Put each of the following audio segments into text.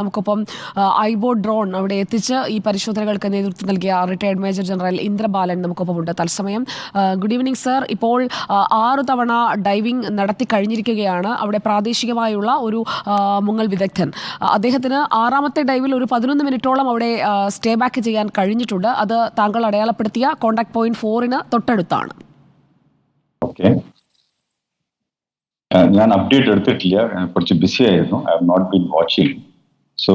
നമുക്കൊപ്പം I bow drone അവിടെ എത്തിച്ച് ഈ പരിശോധനകൾക്ക് നേതൃത്വം നൽകിയ റിട്ടയർഡ് മേജർ ജനറൽ ഇന്ദ്രബാലൻ നമുക്കൊപ്പമുണ്ട്. തത്സമയം ഗുഡ് ഈവനിങ് സർ ഇപ്പോൾ ആറു തവണ ഡൈവിംഗ് നടത്തി കഴിഞ്ഞിരിക്കുകയാണ്. അവിടെ പ്രാദേശികമായുള്ള ഒരു മുങ്ങൽ വിദഗ്ധൻ. അദ്ദേഹത്തിന് ആറാമത്തെ ഡൈവിൽ ഒരു പതിനൊന്ന് മിനിറ്റോളം അവിടെ സ്റ്റേ ബാക്ക് ചെയ്യാൻ കഴിഞ്ഞിട്ടുണ്ട്. അത് താങ്കൾ അടയാളപ്പെടുത്തിയ കോൺടാക്ട് പോയിന്റ് ഫോറിന് തൊട്ടടുത്താണ്. ഞാൻ അപ്ഡേറ്റ് എടുത്തിട്ടില്ല. കുറച്ച് ബിസി ആയിരുന്നു. I have not been watching so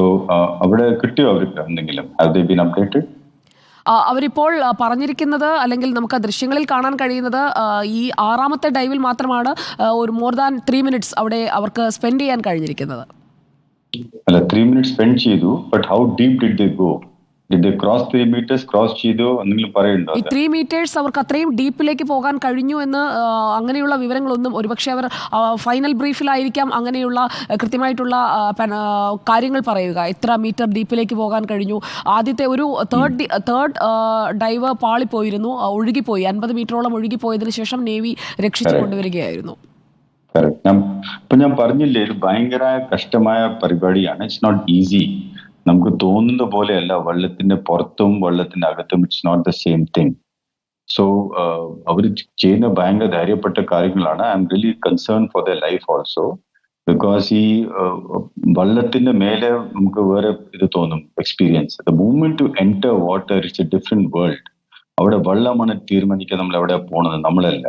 അവിടെ കിട്ടിയോ അവർക്ക് എന്തെങ്കിലും? ഹാവ് ദേ ബീൻ അപ്ഡേറ്റഡ് അവരിപ്പോൾ പറഞ്ഞിരിക്കുന്നത് അല്ലെങ്കിൽ നമുക്ക് ദൃശ്യങ്ങളിൽ കാണാൻ കഴിയുന്നത് ഈ ആറാമത്തെ ഡൈവിൽ മാത്രമാണ് ഒരു മോർ ദാൻ ത്രീ മിനിറ്റ്സ് അവിടെ അവർക്ക് സ്പെൻഡ് ചെയ്യാൻ കഴിഞ്ഞിരിക്കുന്നത്. അല്ല ത്രീ മിനിറ്റ് സ്പെൻഡ് ചെയ്തു but how deep did they go they cross three meters cross ചെയ്തു എന്തെങ്കിലും പറയുന്നുണ്ടോ ഈ ത്രീ മീറ്റേഴ്സ് അവർക്ക് അത്രയും ഡീപ്പിലേക്ക് പോകാൻ കഴിഞ്ഞു എന്ന് അങ്ങനെയുള്ള വിവരങ്ങളൊന്നും ഒരുപക്ഷെ അവർ ഫൈനൽ ബ്രീഫിലായിരിക്കാം അങ്ങനെയുള്ള കൃത്യമായിട്ടുള്ള കാര്യങ്ങൾ പറയുക. എത്ര മീറ്റർ ഡീപ്പിലേക്ക് പോകാൻ കഴിഞ്ഞു. ആദ്യത്തെ ഒരു തേർഡ് തേർഡ് ഡൈവ് പാളിപ്പോയിരുന്നു ഒഴുകിപ്പോയി. അൻപത് മീറ്ററോളം ഒഴുകിപ്പോയതിനു ശേഷം നേവി രക്ഷിച്ചു കൊണ്ടുവരികയായിരുന്നു. ഞാൻ ഇപ്പൊ ഞാൻ പറഞ്ഞില്ലേ ഇത് ഭയങ്കര കഷ്ടമായ പരിപാടിയാണ്. ഇറ്റ്സ് നോട്ട് ഈസി നമുക്ക് തോന്നുന്ന പോലെയല്ല വെള്ളത്തിന്റെ പുറത്തും വെള്ളത്തിന്റെ അകത്തും it's not the same thing so അവർ ചെയ്യുന്ന ഭയങ്കര ധൈര്യപ്പെട്ട കാര്യങ്ങളാണ്. I'm really concern for the life also because ഈ വള്ളത്തിന്റെ വെള്ളത്തിന്റെ മേലെ നമുക്ക് വേറെ ഇത് തോന്നും experience the movement to enter water it's a different world അവിടെ വെള്ളമാണ് തീരുമാനിക്കുക നമ്മൾ എവിടെ പോണത്? നമ്മളല്ല.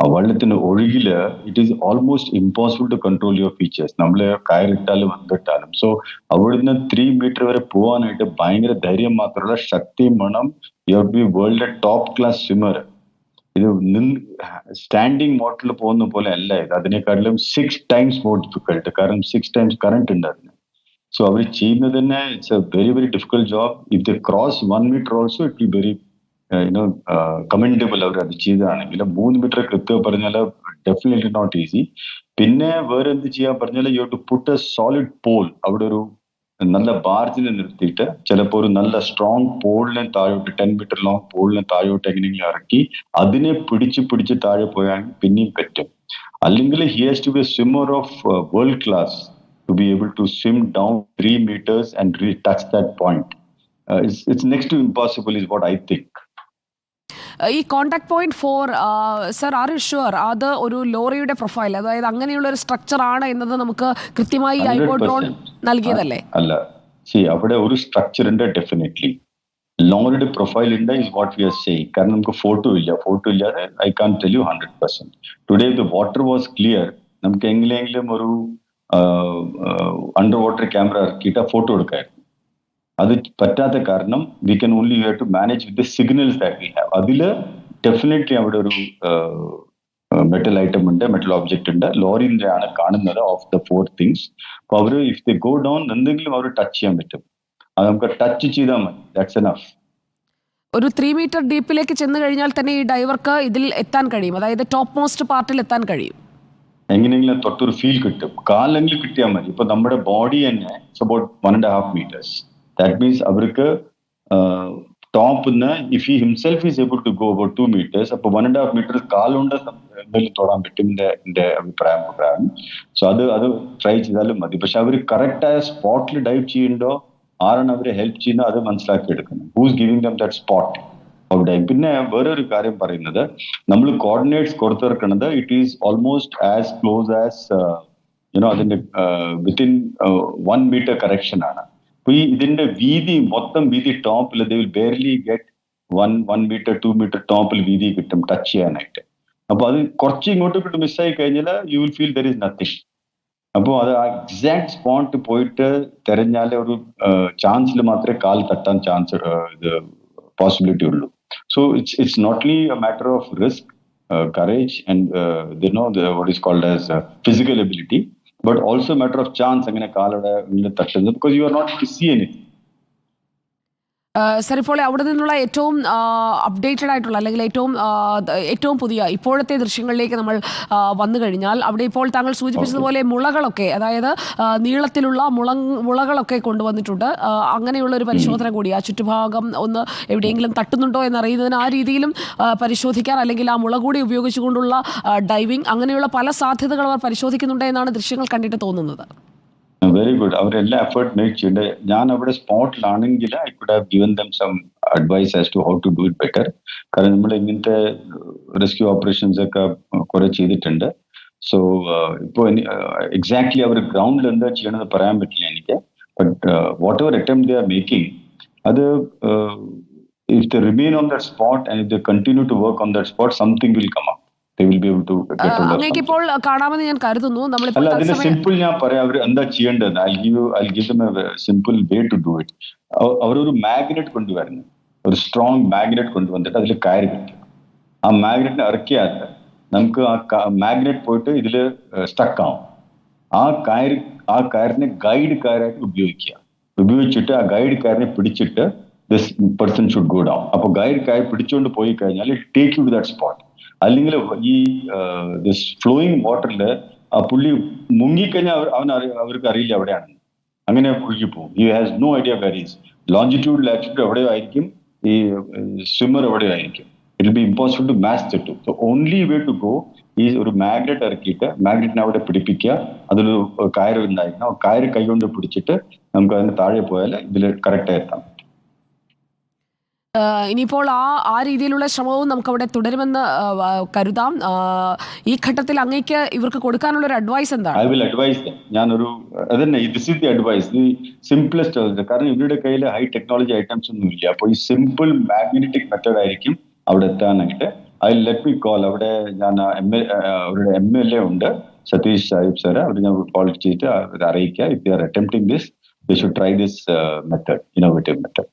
വെള്ളത്തിന്റെ ഒഴുകിൽ it is almost impossible to control your features നമ്മൾ കയറിട്ടാലും വന്നിട്ടാലും. സോ അവിടുന്ന് ത്രീ മീറ്റർ വരെ പോകാനായിട്ട് ഭയങ്കര ധൈര്യം മാത്രമല്ല ശക്തിയും വേണം you be world top class swimmer ഇത് സ്റ്റാൻഡിങ് മോട്ടറിൽ പോകുന്ന പോലെ അല്ല ഇത്. അതിനെക്കാട്ടിലും സിക്സ് ടൈംസ് മോർ ഡിഫിക്കൽട്ട് കാരണം സിക്സ് ടൈംസ് കറണ്ട് ഉണ്ട് അതിന്. സോ അവർ ചെയ്യുന്നത് തന്നെ it's a very very difficult job if the cross one meter also it be very you know commendable അവർ അത് ചെയ്തതാണെങ്കിൽ മൂന്ന് മീറ്റർ കൃത്യം പറഞ്ഞാൽ ഡെഫിനറ്റ്ലി നോട്ട് ഈസി പിന്നെ വേറെ എന്ത് ചെയ്യാൻ പറഞ്ഞാൽ you to put a solid pole അവിടെ ഒരു നല്ല ബാർജിനെ നിർത്തിയിട്ട് ചിലപ്പോൾ ഒരു നല്ല സ്ട്രോങ് പോളിനെ താഴോട്ട് ടെൻ മീറ്റർ ലോങ് പോളിനെ താഴോട്ട് എങ്ങനെയെങ്കിലും ഇറക്കി അതിനെ പിടിച്ച് പിടിച്ച് താഴെ പോയാണെങ്കിൽ പിന്നെയും പറ്റും. അല്ലെങ്കിൽ he has to be a swimmer of world class to be able to swim down three meters and touch that point it's next impossible is what I think ഈ contact point for sir are you sure അത് ഒരു ലോറിയുടെ profile അതായത് അങ്ങനെയുള്ള ഒരു structure ആണ് എന്നത് നമുക്ക് കൃത്യമായി ഐബോ ഡ്രോൺ 100% നൽകിയതല്ലേ? അല്ല. സി അവിടെ ഒരു സ്ട്രക്ചർ ഉണ്ട് ഡെഫിനറ്റ്ലി ലോറിയുടെ പ്രൊഫൈൽ ഉണ്ട് is what we are saying കാരണം നമുക്ക് ഫോട്ടോ ഇല്ല. ഫോട്ടോ ഇല്ലാതെ I can tell you hundred percent today the water was clear നമുക്ക് എങ്ങനെയെങ്കിലും ഒരു അണ്ടർ വാട്ടർ ക്യാമറ ഇറക്കിയിട്ട് ഫോട്ടോ എടുക്കായിരുന്നു. അത് പറ്റാത്ത കാരണം we can only have to manage with the signals that we have അതിൽ ഡെഫിനറ്റ്ലി അവിടെ ഒരു മെറ്റൽ ഐറ്റം ഉണ്ട് മെറ്റൽ ഓബ്ജക്റ്റ് ഉണ്ട്. ലോറിയിലാണ് ആണ് കാണുന്നത് ഓഫ് ദ ഫോർ തിങ്സ് അപ്പൊ അവർ ഇഫ് ദ ഗോ ഡൗൺ എന്തെങ്കിലും അവർ ടച്ച് ചെയ്യാൻ പറ്റും. അത് നമുക്ക് ടച്ച് ചെയ്താൽ മതി. ദാറ്റ്സ് എനഫ് ഒരു ത്രീ മീറ്റർ ഡീപ്പിലേക്ക് ചെന്ന് കഴിഞ്ഞാൽ തന്നെ ഈ ഡൈവർക്ക് ഇതിൽ എത്താൻ കഴിയും. അതായത് ടോപ്പ് മോസ്റ്റ് പാർട്ടിൽ എത്താൻ കഴിയും. എങ്ങനെയെങ്കിലും തൊട്ടൊരു ഫീൽ കിട്ടും. കാലെങ്കിലും കിട്ടിയാൽ മതി. ഇപ്പൊ നമ്മുടെ ബോഡി തന്നെ it's about one and half meters that means അവർക്ക് top if he himself is able to go about two meters അപ്പൊ വൺ ആൻഡ് ഹാഫ് മീറ്റർ കാലുകൊണ്ട് എന്തെങ്കിലും തൊടാൻ പറ്റും എന്റെ അഭിപ്രായം പ്രകാരം. സോ അത് അത് ട്രൈ ചെയ്താലും മതി. പക്ഷെ അവർ കറക്റ്റ് ആയ സ്പോട്ടിൽ ഡൈവ് ചെയ്യുന്നുണ്ടോ ആരാണ് അവരെ ഹെൽപ്പ് ചെയ്യുന്നത് അത് മനസ്സിലാക്കി എടുക്കണം. Who's giving them that spot of dive പിന്നെ വേറെ ഒരു കാര്യം പറയുന്നത് നമ്മൾ coordinates കൊടുത്തിറക്കുന്നത് it is almost as close as you know അതിന്റെ വിത്തിൻ വൺ മീറ്റർ കറക്ഷൻ ആണ്. അപ്പൊ ഈ ഇതിന്റെ വീതി മൊത്തം വീതി ടോപ്പിൽ the will barely get one one meter two meter ടോപ്പിൽ വീതി കിട്ടും ടച്ച് ചെയ്യാനായിട്ട്. അപ്പൊ അത് കുറച്ച് ഇങ്ങോട്ട് ഇങ്ങോട്ട് മിസ്സായി കഴിഞ്ഞാൽ you will feel there is nothing അപ്പോൾ അത് ആ എക്സാക്ട് സ്പോട്ട് പോയിട്ട് തെരഞ്ഞാൽ ഒരു ചാൻസിൽ മാത്രമേ കാൽ തട്ടാൻ ചാൻസ് ഇത് പോസിബിലിറ്റി ഉള്ളൂ. So it's it's not only a matter of risk courage and no what is called as physical ability but also matter of chance അങ്ങനെ കാലയുടെ ഉള്ളിൽ തട്ടുന്നത് because you are not to see anything sir ഇപ്പോൾ അവിടെ നിന്നുള്ള ഏറ്റവും updated ആയിട്ടുള്ള അല്ലെങ്കിൽ ഏറ്റവും ഏറ്റവും പുതിയ ഇപ്പോഴത്തെ ദൃശ്യങ്ങളിലേക്ക് നമ്മൾ വന്നു കഴിഞ്ഞാൽ അവിടെ ഇപ്പോൾ താങ്കൾ സൂചിപ്പിച്ചതുപോലെ മുളകളൊക്കെ അതായത് നീളത്തിലുള്ള മുള മുളകളൊക്കെ കൊണ്ടുവന്നിട്ടുണ്ട്. അങ്ങനെയുള്ള ഒരു പരിശോധന കൂടി ആ ചുറ്റുഭാഗം ഒന്ന് എവിടെയെങ്കിലും തട്ടുന്നുണ്ടോ എന്നറിയുന്നതിന് ആ രീതിയിലും പരിശോധിക്കാൻ അല്ലെങ്കിൽ ആ മുള കൂടി ഉപയോഗിച്ചുകൊണ്ടുള്ള ഡൈവിംഗ് അങ്ങനെയുള്ള പല സാധ്യതകൾ അവർ പരിശോധിക്കുന്നുണ്ട് എന്നാണ് ദൃശ്യങ്ങൾ കണ്ടിട്ട് തോന്നുന്നത്. വെരി ഗുഡ് അവരെല്ലാം എഫേർട്ട് മേടിച്ചിട്ടുണ്ട്. ഞാൻ അവിടെ സ്പോട്ടിലാണെങ്കിൽ I could have given them some advice as to how to do it better കാരണം നമ്മൾ ഇങ്ങനത്തെ റെസ്ക്യൂ ഓപ്പറേഷൻസ് ഒക്കെ കുറെ ചെയ്തിട്ടുണ്ട്. സോ ഇപ്പോൾ എക്സാക്ട്ലി അവർ ഗ്രൗണ്ടിൽ എന്താ ചെയ്യണമെന്ന് പറയാൻ പറ്റില്ല എനിക്ക്. But whatever attempt they are making അത് if the remain on the spot and if the continue to work on the spot something will come up അങ്ങേക്ക് ഇപ്പോൾ കാണാമെന്ന് ഞാൻ കരുതുന്നു. നമ്മളിപ്പോൾ അല്ല അതിന് സിമ്പിൾ ഞാൻ പറയാം. അവർ എന്താ ചെയ്യേണ്ടത്? I give I give simple way to do it അവരൊരു മാഗ്നറ്റ് കൊണ്ടുവരുന്നു. ഒരു സ്ട്രോങ് മാഗ്നറ്റ് കൊണ്ടുവന്നിട്ട് അതിൽ കയറി വെക്കുക ആ മാഗ്നറ്റിനെ ഇറക്കിയാൽ നമുക്ക് ആ മാഗ്നറ്റ് പോയിട്ട് ഇതിൽ സ്റ്റക്ക് ആവും. ആ കയർ ആ കയറിനെ ഗൈഡ് കയറായിട്ട് ഉപയോഗിക്കുക. ഉപയോഗിച്ചിട്ട് ആ ഗൈഡ് കയറിനെ പിടിച്ചിട്ട് this person should go down അപ്പൊ ഗൈഡ് കയർ പിടിച്ചുകൊണ്ട് പോയി കഴിഞ്ഞാൽ take you to that spot അല്ലെങ്കിൽ ഈ ഫ്ലോയിങ് വാട്ടറിൽ ആ പുള്ളി മുങ്ങിക്കഴിഞ്ഞാൽ അവൻ അവർക്ക് അറിയില്ല എവിടെയാണ് അങ്ങനെ ഒഴുകി പോകും. ഈ has no idea varies longitude latitude എവിടെയോ ആയിരിക്കും. ഈ സ്വിമ്മർ എവിടെയോ ആയിരിക്കും. It be impossible to match so only way to go ഈ ഒരു മാഗ്നറ്റ് ഇറക്കിയിട്ട് മാഗ്നറ്റിനെ അവിടെ പിടിപ്പിക്കുക. അതിലൊരു കയറ് ഉണ്ടായിരിക്കണം. കയറ് കൈകൊണ്ട് പിടിച്ചിട്ട് നമുക്ക് അതിന് താഴെ പോയാൽ ഇതിൽ കറക്റ്റായി എത്താം. ഇനിയിപ്പോൾ ആ ആ രീതിയിലുള്ള ശ്രമവും നമുക്കവിടെ തുടരുമെന്ന് കരുതാം. ഈ ഘട്ടത്തിൽ അങ്ങേക്ക് ഇവർക്ക് കൊടുക്കാനുള്ള ഒരു അഡ്വൈസ് എന്താണ് ഐ വിൽ അഡ്വൈസ് ഞാനൊരു അതന്നെ this is the advice the simplest കാരണം ഇവരുടെ കയ്യിൽ ഹൈ ടെക്നോളജി ഐറ്റംസ് ഒന്നും ഇല്ല. അപ്പോൾ ഈ സിമ്പിൾ മാഗ്നറ്റിക് മെത്തേഡ് ആയിരിക്കും അവിടെ എത്താനായിട്ട്. ഐ ലെറ്റ് മി കോൾ അവിടെ ഞാൻ എം അവരുടെ എം എൽ എ ഉണ്ട്. സതീഷ് സാഹിബ് സാറ് അവർ ഞാൻ കോൾ ചെയ്തിട്ട് അറിയിക്കുക. If you are attempting this the should try this method innovative method